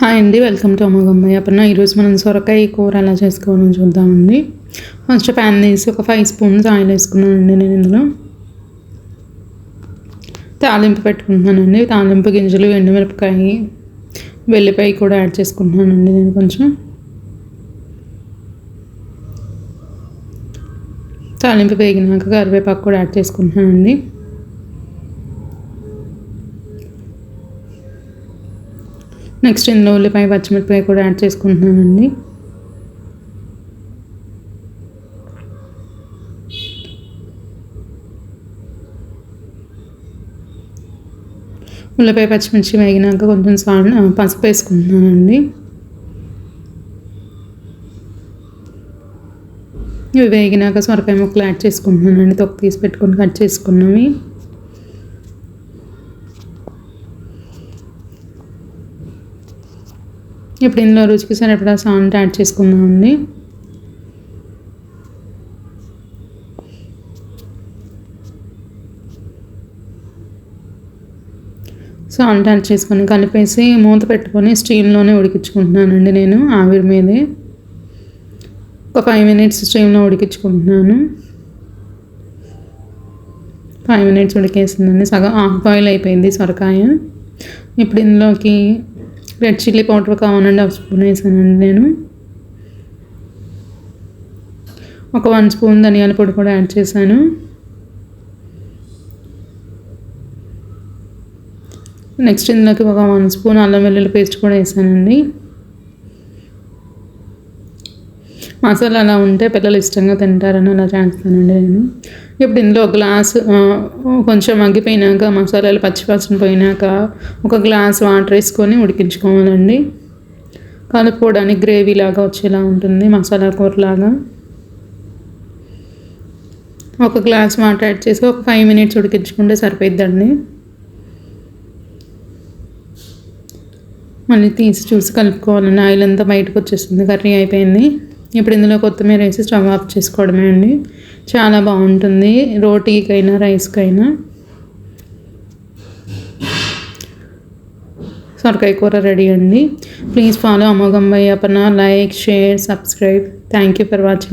Hi అండి welcome to అమ్మగమ్మాయి అప్పుడు ఈరోజు మనం సొరకాయ కూర ఎలా చేసుకోవాలని చూద్దామండి. ఫస్ట్ ప్యాన్ తీసి ఒక ఫైవ్ స్పూన్స్ ఆయిల్ వేసుకున్నానండి నేను ఇందులో. తాలింపు పెట్టుకుంటున్నానండి. తాలింపు గింజలు ఎండుమిరపకాయ వెల్లిపాయ కూడా యాడ్ చేసుకుంటున్నానండి నేను కొంచెం. తాలింపు వేగినాక కరివేపాకు కూడా యాడ్ చేసుకుంటున్నానండి. నెక్స్ట్ ఇందులో ఉల్లిపాయ పచ్చిమిరపకాయ కూడా యాడ్ చేసుకుంటున్నానండి. ఉల్లిపాయ పచ్చిమిర్చి వేగినాక కొంచెం సాల్ట్ పసుపు వేసుకుంటున్నానండి. ఇవి వేగినాక సొరకాయ ముక్కలు యాడ్ చేసుకుంటున్నానండి. తొక్క తీసి పెట్టుకొని కట్ చేసుకున్నవి. ఇప్పుడు ఇందులో రుచికి సరిపడా సాల్ట్ యాడ్ చేసుకుందామండి. సాల్ట్ యాడ్ చేసుకొని కలిపేసి మూత పెట్టుకొని స్టీమ్లోనే ఉడికించుకుంటున్నానండి నేను ఆవిరి మీదే. ఒక ఫైవ్ మినిట్స్ స్టీమ్లో ఉడికించుకుంటున్నాను. ఫైవ్ మినిట్స్ ఉడికేసిందండి. సగం హాఫ్ బాయిల్ అయిపోయింది సొరకాయ. ఇప్పుడు ఇందులోకి రెడ్ చిల్లీ పౌడర్ కావాలండి హాఫ్ స్పూన్ వేసానండి నేను. ఒక వన్ స్పూన్ ధనియాల పొడి కూడా యాడ్ చేశాను. నెక్స్ట్ ఇందులోకి ఒక వన్ స్పూన్ అల్లం వెల్లుల్లి పేస్ట్ కూడా వేసానండి. మసాలా అలా ఉంటే పిల్లలు ఇష్టంగా తింటారని అలా చేస్తానండి నేను. ఇప్పుడు ఇందులో ఒక గ్లాస్ కొంచెం మగ్గిపోయినాక మసాలాలు పచ్చిపచ్చని పోయినాక ఒక గ్లాస్ వాటర్ వేసుకొని ఉడికించుకోవాలండి. కలుపుకోవడానికి గ్రేవీ లాగా వచ్చేలా ఉంటుంది మసాలా కూరలాగా ఒక గ్లాస్ వాటర్ యాడ్ చేసి ఒక ఫైవ్ మినిట్స్ ఉడికించుకుంటే సరిపోయిద్దండి. మళ్ళీ తీసి చూసి కలుపుకోవాలండి. ఆయిల్ అంతా బయటకు వచ్చేస్తుంది కర్రీ అయిపోయింది. ఇప్పుడు ఇందులో కొత్తిమీర వేసి స్టవ్ ఆఫ్ చేసుకోవడమే అండి. చాలా బాగుంటుంది. రోటీకైనా రైస్కైనా. సొరకాయ కూర రెడీ అండి. ప్లీజ్ ఫాలో అమోఘం అపన like share subscribe. Thank you for watching.